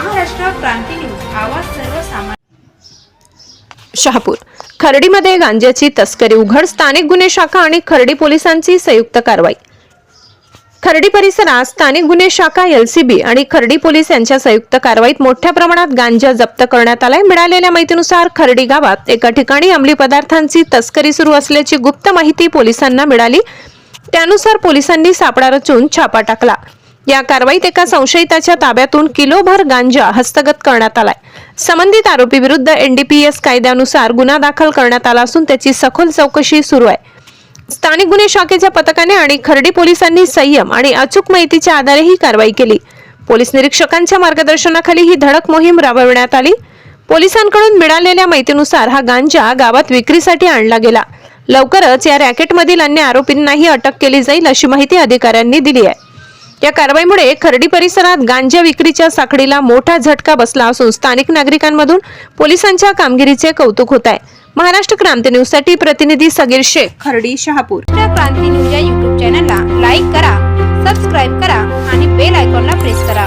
महाराष्ट्र क्रांती news आवाज सर्वसामान्य. शहापूर. खर्डीमध्ये गांजाची तस्करी उघड स्थानिक गुन्हे शाखा आणि खर्डी पोलिसांची संयुक्त कारवाई. खर्डी परिसरात स्थानिक गुन्हे शाखा एलसीबी आणि खर्डी पोलीस यांच्या संयुक्त कारवाईत मोठ्या प्रमाणात गांजा जप्त करण्यात आलाय. मिळालेल्या माहितीनुसार खर्डी गावात एका ठिकाणी अंमली पदार्थांची तस्करी सुरू असल्याची गुप्त माहिती पोलिसांना मिळाली. त्यानुसार पोलिसांनी सापळा रचून छापा टाकला. या कारवाईत एका संशयिताच्या ताब्यातून किलोभर गांजा हस्तगत करण्यात आलाय. संबंधित आरोपी विरुद्ध एनडीपीएस कायद्यानुसार गुन्हा दाखल करण्यात आला असून त्याची सखोल चौकशी सुरू आहे. स्थानिक गुन्हे शाखेच्या पथकाने आणि खर्डी पोलिसांनी संयम आणि अचूक माहितीच्या आधारे ही कारवाई केली. पोलीस निरीक्षकांच्या मार्गदर्शनाखाली ही धडक मोहीम राबविण्यात आली. पोलिसांकडून मिळालेल्या माहितीनुसार हा गांजा गावात विक्रीसाठी आणला गेला. लवकरच या रॅकेटमधील अन्य आरोपींनाही अटक केली जाईल अशी माहिती अधिकाऱ्यांनी दिली आहे. या कारवाईमुळे खर्डी परिसरात गांजा विक्रीच्या साखळीला मोठा झटका बसला असून स्थानिक नागरिकांमधून पोलिसांच्या कामगिरीचे कौतुक होत आहे. महाराष्ट्र क्रांती न्यूजसाठी प्रतिनिधी सगीर शेख. खर्डी शहापूर. क्रांती न्यूज या युट्यूब चॅनलला लाईक करा सबस्क्राईब करा आणि बेल आयकॉनला प्रेस करा.